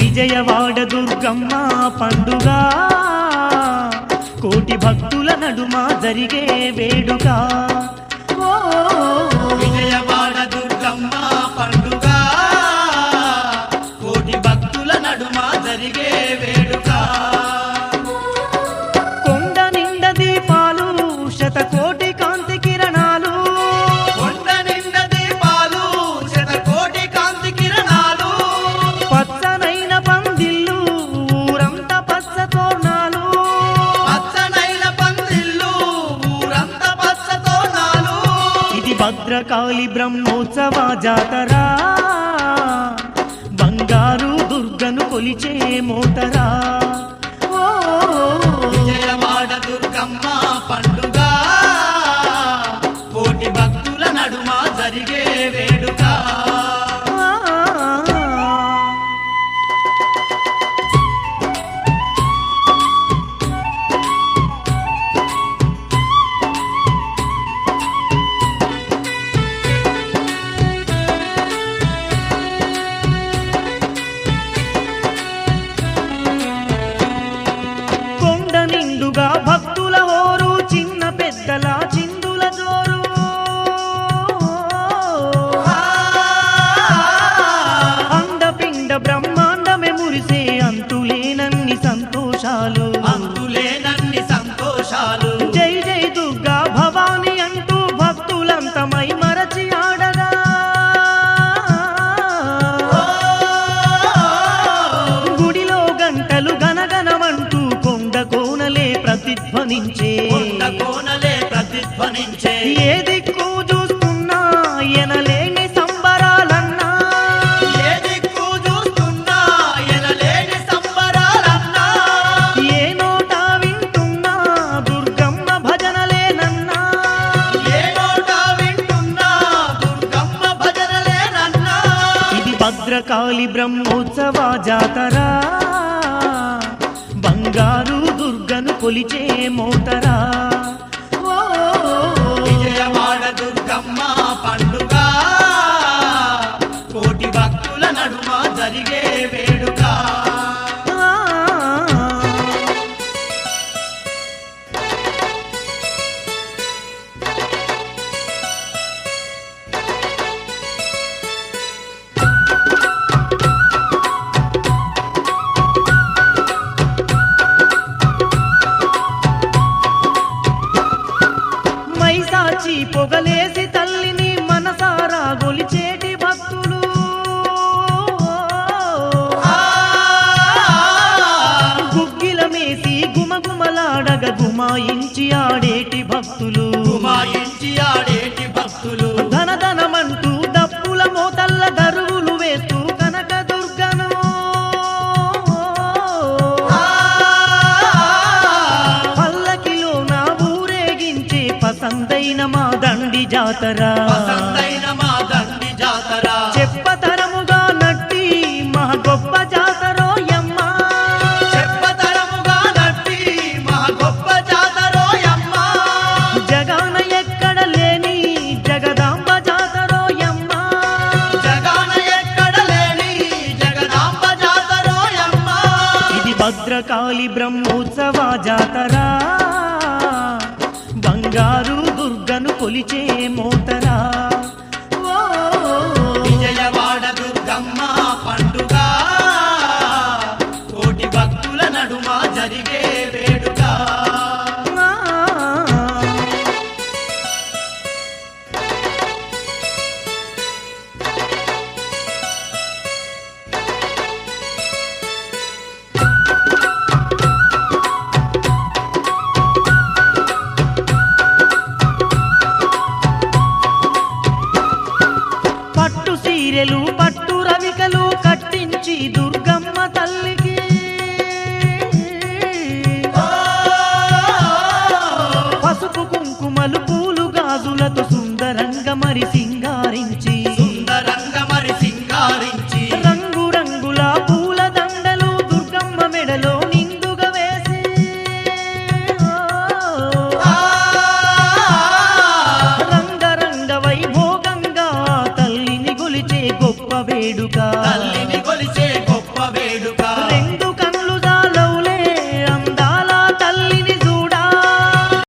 విజయవాడ దుర్గమ్మ పండుగ. కోటి భక్తుల నడుమ జరిగే వేడుక. విజయవాడ భద్రకాళి బ్రహ్మోత్సవ జాతర. బంగారు దుర్గను కొలిచే మోతరా. పెద్దల చిందుల జోరు. అండపిండ బ్రహ్మాండమే మురిసే అంతులేనన్ని సంతోషాలు. ఏ దిక్కు చూస్తున్నా ఎనలేని సంబరాలన్నా. ఏ దిక్కు చూస్తున్నా ఎనలేని సంబరాలన్నా. ఏ నోట వింటున్నా దుర్గమ్మ భజనలేనన్నా. ఏ నోట వింటున్నా దుర్గమ్మ భజనలేనన్నా. ఇది భద్రకాళి బ్రహ్మోత్సవ జాతర. బంగారు దుర్గను కొలిచే మోతరా. పొగలేసి తల్లిని మనసారా గొలిచేటి భక్తులు. గుగ్గిల మేసి గుమగుమలాడగ గుమాయించి ఆడేటి భక్తులు. గుమాయించి ఆడేటి భక్తులు. ధన ధనమంటూ దప్పుల మోతల్ల దరువులు వేస్తూ కనక దుర్గను. పల్లకిలో నా ఊరేగించే పసందైన జాతర. జాతర. చెప్పతరముగా నట్టి మా గొప్ప జాతరోయమ్మ చెప్పతరముగా నట్టి మా గొప్ప జాతరోయమ్మ జగాన ఎక్కడ లేని జగదాంబ జాతరోయమ్మ జగాన ఎక్కడ లేని జగదాంబ జాతరోయమ్మ ఇది భద్రకాళి బ్రహ్మోత్సవ జాతర. కొలిచే మోతరా చీరెలు పట్టు రవికలు కట్టించి దుర్గమ్మ తల్లికి. పసుపు కుంకుమలు పూలు గాజులతో సుందరంగా మరి సింగారించి. సుందరంగా మరి సింగారించి. రంగు రంగుల పూల దండలు దుర్గమ్మ మెడలో వేడుక. తల్లిని కొలిచే గొప్ప వేడుక.